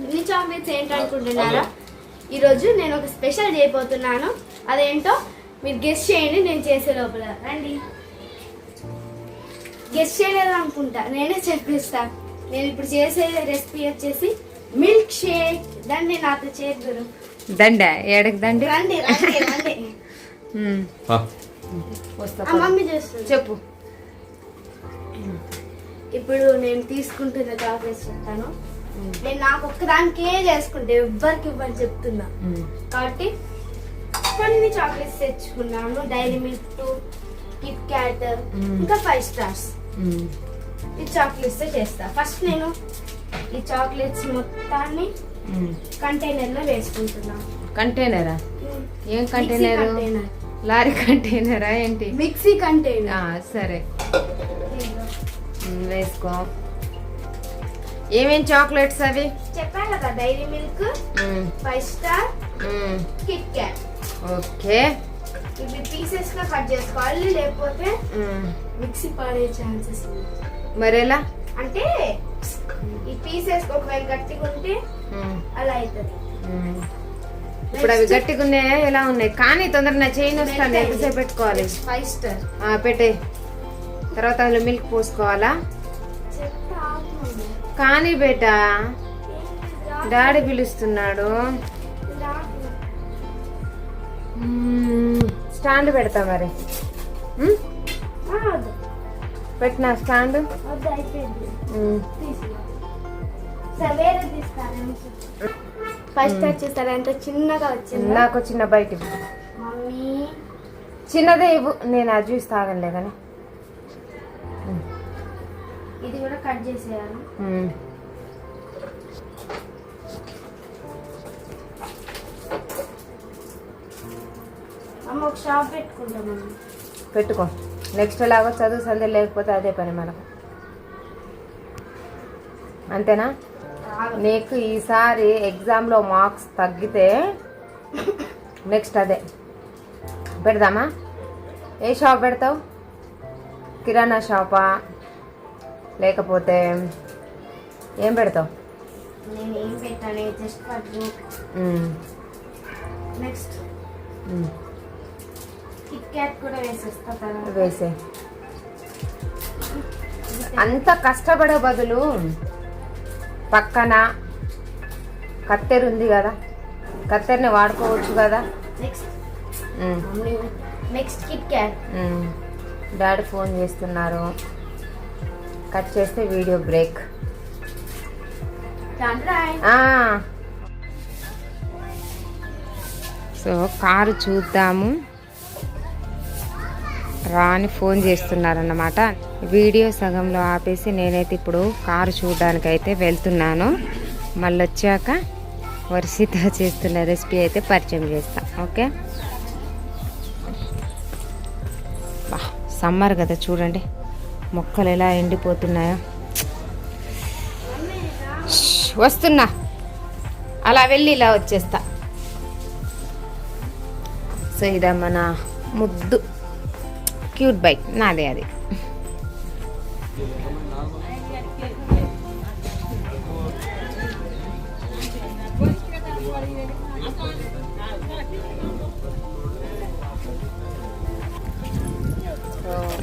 ఇన్ని చాక్లెట్స్ ఏంటనుకుంటున్నారా? ఈరోజు నేను ఒక స్పెషల్ చేయబోతున్నాను. అదేంటో మీరు గెస్ట్ చేయండి నేను చేసే లోపల. రండి. గెస్ట్ చేయలేదు అనుకుంటా. నేనే చెప్పిస్తా. నేను ఇప్పుడు చేసే రెసిపీ వచ్చేసి మిల్క్ షేక్ దాన్ని నాతో చేద్దరు దండ? ఏడకి దండి? రండి రండి మమ్మీ చేస్తుంది. చెప్పు. ఇప్పుడు నేను తీసుకుంటున్న చాక్లెట్స్ చెప్తాను. నేను నాకు ఒక్కదానికే చేసుకుంటే ఎవ్వరికి ఇవ్వని చెప్తున్నా. కాబట్టి కొన్ని చాక్లెట్స్ తెచ్చుకున్నాను. Dairy Milk Kit Kat. ఇంకా ఫైవ్ స్టార్స్ ఈ చాక్లెట్స్ చేస్తా. ఫస్ట్ నేను ఈ చాక్లెట్స్ మొత్తాన్ని. కంటైనర్లో వేసుకుంటున్నాను కంటైనరా ఏం కంటైనరు లారీ కంటైనరా ఏంటి? మిక్సీ కంటైనర్ సరే. వేసుకో. ఏమేం చాక్లెట్స్ అవి? చెప్పాను కదా Dairy Milk Five Star Kit Kat. Okay. ఇవి పీసెస్గా కట్ చేసుకోవాలి లేకపోతే మిక్సీ పడే ఛాన్సెస్ మరి ఎలా అంటే ఈ పీసెస్ ఒకవేళ గట్టిగా ఉంటే అలా అవుతుంది. ఇప్పుడు అవి గట్టిగా ఉన్నాయా ఎలా ఉన్నాయి? కానీ తొందరగా నా చైన్ వస్తాను ఎంతసేపు పెట్టుకోవాలి? ఫైవ్ స్టార్ ఆ, పెట్టే తర్వాత అందులో మిల్క్ పోసుకోవాలా. కానీ బేటా డాడీ పిలుస్తున్నాడు. స్టాండ్ పెడతా మరి. పెట్టినా స్టాండ్? ఫస్ట్ వచ్చేసరి ఎంత చిన్నగా వచ్చింది? నాకు చిన్న బయట చిన్నదే ఇవ్వు నేను ఆ జ్యూస్ తాగలే కానీ. ఇది కూడా కట్ చేసేయాలి. మ్మ్. అమ్మ ఒక షాప్ పెట్టుకుంటాం మమ్మీ పెట్టుకో. నెక్స్ట్ లాగా చదువు సందే లేకపోతే అదే పని మనకు. అంతేనా. నీకు ఈసారి ఎగ్జామ్లో మార్క్స్ తగ్గితే నెక్స్ట్ అదే. పెడదామా? ఏ షాప్ పెడతావు? కిరాణా షాపా లేకపోతే ఏం పెడతావు. నెక్స్ట్ వేసే. అంత కష్టపడే బదులు పక్కన కత్తెర ఉంది కదా కత్తెరని వాడుకోవచ్చు కదా. Next Kit Kat. Daddy phone చేస్తున్నారు. కట్ చేస్తే వీడియో బ్రేక్. సో కారు చూద్దాము. రాని ఫోన్ చేస్తున్నారన్నమాట. వీడియో సగంలో ఆపేసి నేనైతే ఇప్పుడు కారు చూడడానికి అయితే వెళ్తున్నాను. మళ్ళీ వచ్చాక వర్షిత చేస్తున్న రెసిపీ అయితే పరిచయం చేస్తా. ఓకే? సమ్మర్ కదా చూడండి. మొక్కలు ఎలా ఎండిపోతున్నాయో. వస్తున్నా. అలా వెళ్ళి ఇలా వచ్చేస్తా. సో ఇదా మన ముద్దు. క్యూట్ బైక్ నాదే అది.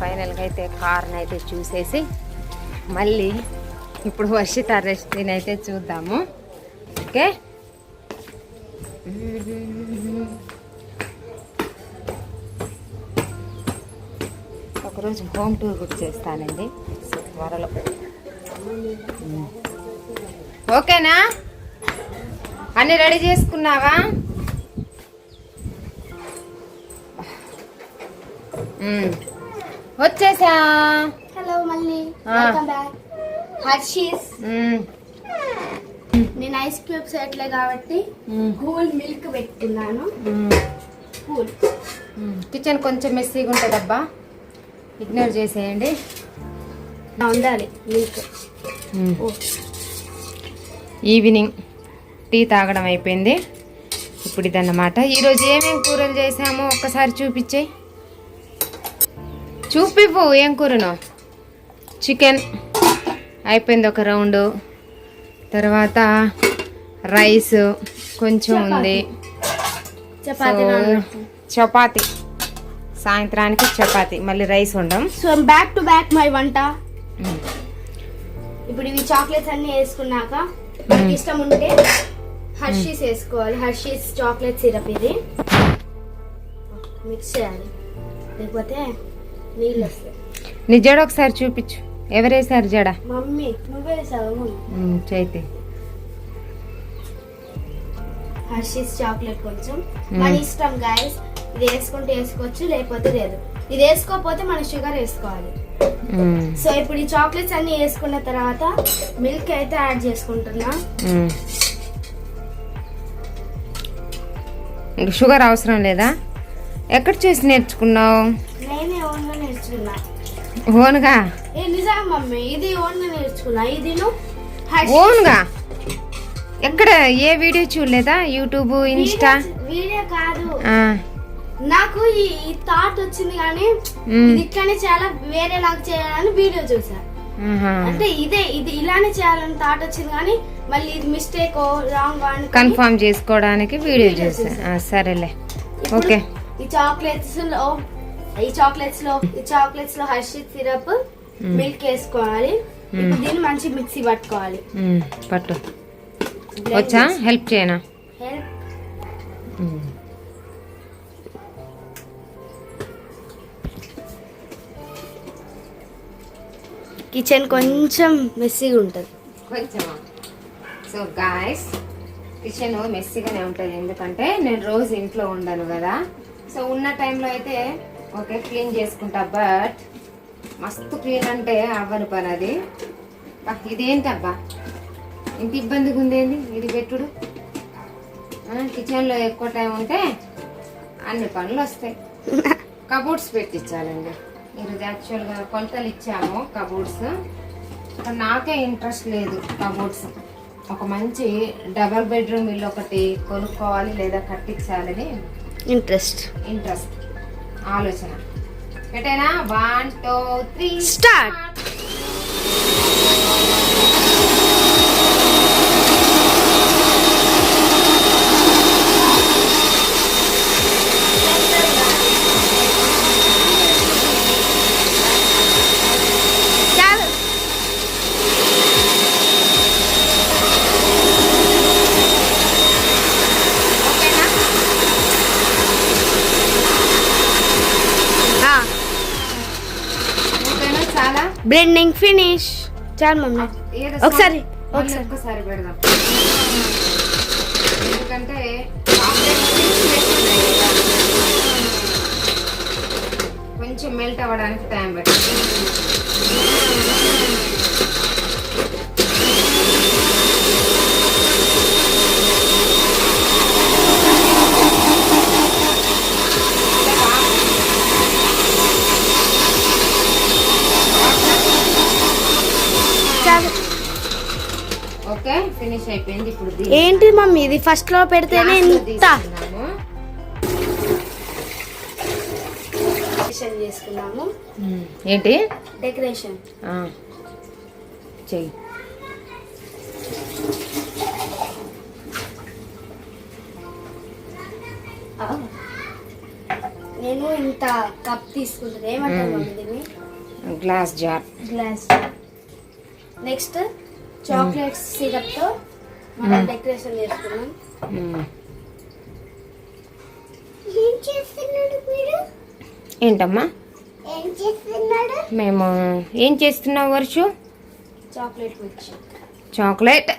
ఫైనల్గా అయితే కార్ని అయితే చూసేసి మళ్ళీ ఇప్పుడు వర్షిత రెసిపీని అయితే చూద్దాము. ఓకే? ఒకరోజు హోమ్ టూర్ కూడా చేస్తానండి. త్వరలో. ఓకేనా? అన్ని రెడీ చేసుకున్నావా? మ్మ్. వచ్చేసా. హలో మళ్ళీ. హర్షీస్. నేను ఐస్ క్యూబ్స్ ఎట్లే కాబట్టి. కూల్ మిల్క్ పెట్టుకున్నాను. కూల్. కిచెన్ కొంచెం మెస్సీగా ఉంటుందబ్బా. ఇగ్నోర్ చేసేయండి. ఉండాలి మిల్క్. ఈవినింగ్ టీ తాగడం అయిపోయింది. ఇప్పుడు ఇదన్నమాట. ఈరోజు ఏమేం కూరలు చేసామో ఒక్కసారి చూపించే చూపివ్వు ఏం కూరను. చికెన్ అయిపోయింది ఒక రౌండ్ తర్వాత రైస్ కొంచెం ఉంది. చపాతీ సాయంత్రానికి చపాతి. మళ్ళీ రైస్ ఉండం so back to back my వంట. ఇప్పుడు ఇవి చాక్లెట్స్ అన్ని వేసుకున్నాక మనకి ఇష్టం ఉంటే హర్షీస్ వేసుకోవాలి. హర్షీస్ చాక్లెట్ సిరప్ ఇది. మిక్స్ చేయాలి. లేకపోతే నీళ్ళు వస్తాయి. నీ జడ ఒకసారి చూపించు. ఎవరేసారు జడ? మమ్మీ నువ్వే వేసావు చైతి. హర్షీస్ చాక్లెట్ కొంచెం. మన ఇష్టం గాయస్ ఇది వేసుకుంటే వేసుకోవచ్చు లేకపోతే లేదు. ఇది వేసుకోకపోతే మన షుగర్ వేసుకోవాలి. సో ఇప్పుడు ఈ చాక్లెట్స్ అన్ని వేసుకున్న తర్వాత మిల్క్ అయితే యాడ్ చేసుకుంటున్నా. షుగర్ అవసరం లేదా? ఎక్కడ చూసి నేర్చుకున్నావు? ఓన్గా? ఏ నిజం మమ్మీ ఇది ఓన్గా నేర్చుకున్నా. ఇది ఓన్గా? ఎక్కడ? ఏ వీడియో చూడలేదా? YouTube Insta? వీడియో కాదు. నాకు ఈ థాట్ వచ్చింది కానీ ఇట్లానే చాలా వేరేలాగా చేయాలని వీడియో చూసా. అంటే ఇదే ఇది ఇలానే చేయాలని థాట్ వచ్చింది కానీ మళ్ళీ ఇది మిస్టేక్ రాంగ్ కన్ఫర్మ్ చేసుకోవడానికి వీడియో చూసా. సరేలే. ఓకే. ఈ చాక్లెట్స్లో ఈ చాక్లెట్స్లో ఈ చాక్లెట్స్లో హర్షిత్ సిరప్ మిల్క్ వేసుకోవాలి. ఇప్పుడు దీన్ని మంచి మిక్సీ పట్టుకోవాలి. ఉమ్, పట్టు. వచ్చా? హెల్ప్ చేయనా? హెల్ప్. కిచెన్ కొంచెం మెస్సీగా ఉంటుంది. కొంచెమా సో గాయస్ కిచెన్ మెస్సీగానే ఉంటుంది. ఎందుకంటే నేను రోజు ఇంట్లో ఉండను కదా. సో ఉన్న టైంలో అయితే ఓకే క్లీన్ చేసుకుంటా బట్ మస్తు క్లీన్ అంటే అవ్వని పని అది. ఇదేంటబ్బా ఇంత ఇబ్బందిగా ఉందేంది ఇది పెట్టుడు. కిచెన్లో ఎక్కువ టైం ఉంటే అన్ని పనులు వస్తాయి. కబోర్డ్స్ పెట్టించాలండి. ఈరోజు యాక్చువల్గా కొలతలు ఇచ్చాము కబోర్డ్స్ నాకే ఇంట్రెస్ట్ లేదు కబోర్డ్స్ ఒక మంచి డబల్ బెడ్రూమ్ ఇల్లు ఒకటి కొనుక్కోవాలి లేదా కట్టించాలని ఇంట్రెస్ట్ ఇంట్రెస్ట్ ఆలోచన. ఎటైనా? వన్ టూ త్రీ స్టార్ట్ చాలు ఓకేనా ఓకేనా చాలా బ్లెండింగ్ ఫినిష్ చాలు మమ్మీ ఒకసారి, ఒకసారి. పెడదాం ఎందుకంటే. కొంచెం మెల్ట్ అవ్వడానికి టైం పడుతుంది చాలు ఓకే ఫినిష్ అయిపోయింది ఇప్పుడు ఏంటి మమ్మీ ఇది ఫస్ట్లో పెడితేనే ఇంత? చేసుకున్నాము. ఏంటి? డెకరేషన్ ఆ, చెయ్యి. నేను ఇంత కప్ తీసుకుంటుంది ఏమంటారు glass jar glass next chocolate సిరప్తో మనం డెకరేషన్ చేసుకున్నాం. ఉమ్. ఏం చేస్తున్నాడు మీరు ఏంటమ్మా? ఏం చేస్తున్నాడు? మేము ఏం చేస్తున్నావు Varshu? Chocolate milk chocolate.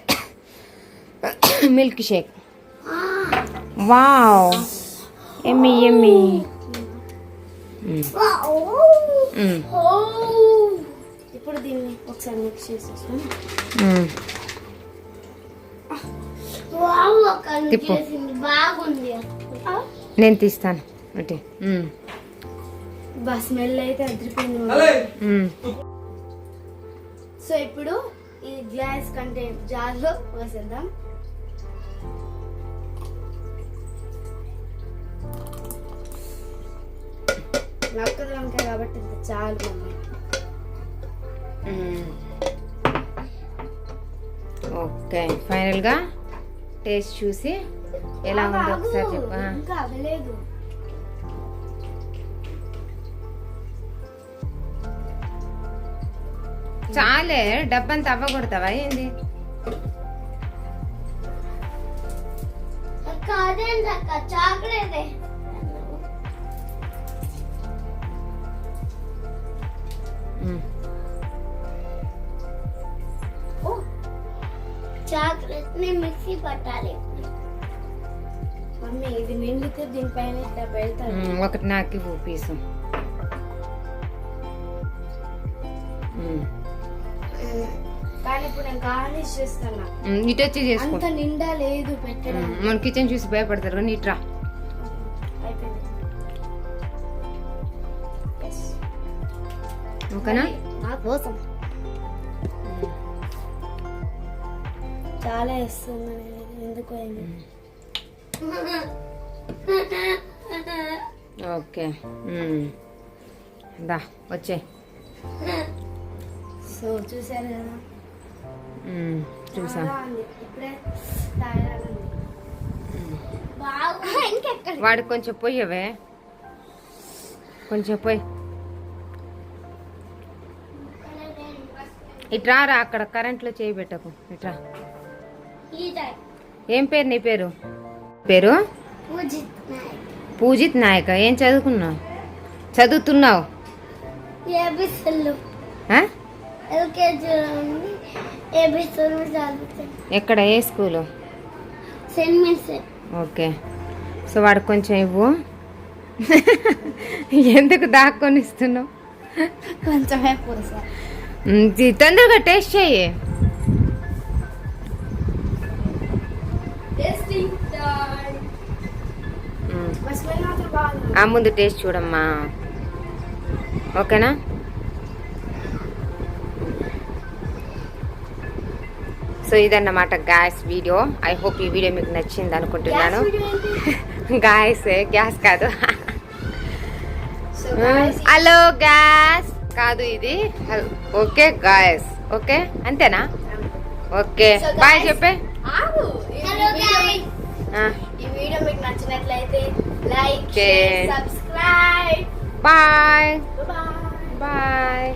Milk shake. Wow. ఎమ్మి ఎమ్మి. ఇప్పుడు దీన్ని ఒకసారి మిక్స్ చేసేసాం తిప్పు. బాగుంది నేను తీస్తాను. బా స్మెల్ అయితే అదిరిపోయింది. సో ఇప్పుడు ఈ గ్లాస్ కంటైనర్ జార్లో పోసేద్దాం. నక్కదు వంకాయ కాబట్టి ఇంత చాలు మమ్మీ. ఓకే ఫైనల్గా టేస్ట్ చూసి ఎలా ఉందో ఒకసారి చెప్పు ఆ. ఇంకా అవ్వలేదు. చాలే డబ్బంతా అవ్వకూడతావా ఏంది? చాక్లెట్. చాక్లెట్ని మిక్సీ పట్టాలి. మమ్మీ ఇది నిండితే దీనిపైన ఇట్లా పెడతాను. ఒకటి నాకు ఇవ్వు పీసు. కానీ ఇప్పుడు నేను గార్నిష్ చేస్తున్నా. ఉమ్, ఇటు వచ్చి చేసుకో. అంత నిండా లేదు పెట్టడం. మన కిచెన్ చూసి భయపడతారు కానీ ఇట్రా. ఓకేనా? నా కోసం. చాలా ఇస్తుంది ఎందుకు ఓకే. దా వచ్చే. సో చూసారు కదా? చూసా. వాడికి కొంచెం పోయవే కొంచెం పోయి. ఇట్రా రా అక్కడ కరెంట్లో చేయి పెట్టకు. ఇట్రా ఏం పేరు నీ పేరు? పేరు? పూజిత్ నాయక్. పూజిత్ నాయక. ఏం చదువుకున్నావు? చదువుతున్నావు? ఎక్కడ? ఏ స్కూలు? ఓకే. సో వాడికి కొంచెం ఇవ్వు. ఎందుకు దాక్కొని ఇస్తున్నావు తి- తొందరగా టేస్ట్ చెయ్యి. ఆ ముందు టేస్ట్ చూడమ్మా. ఓకేనా? సో ఇదన్నమాట గ్యాస్ వీడియో. ఐ హోప్ ఈ వీడియో మీకు నచ్చింది అనుకుంటున్నాను. గ్యాస్ గ్యాస్ కాదు. హలో గ్యాస్ కాదు ఇది. ఓకే గ్యాస్ ఓకే అంతేనా? ఓకే. బాయ్ చెప్పే. ఈ వీడియో మీకు నచ్చినట్లయితే like Okay. Share subscribe bye bye bye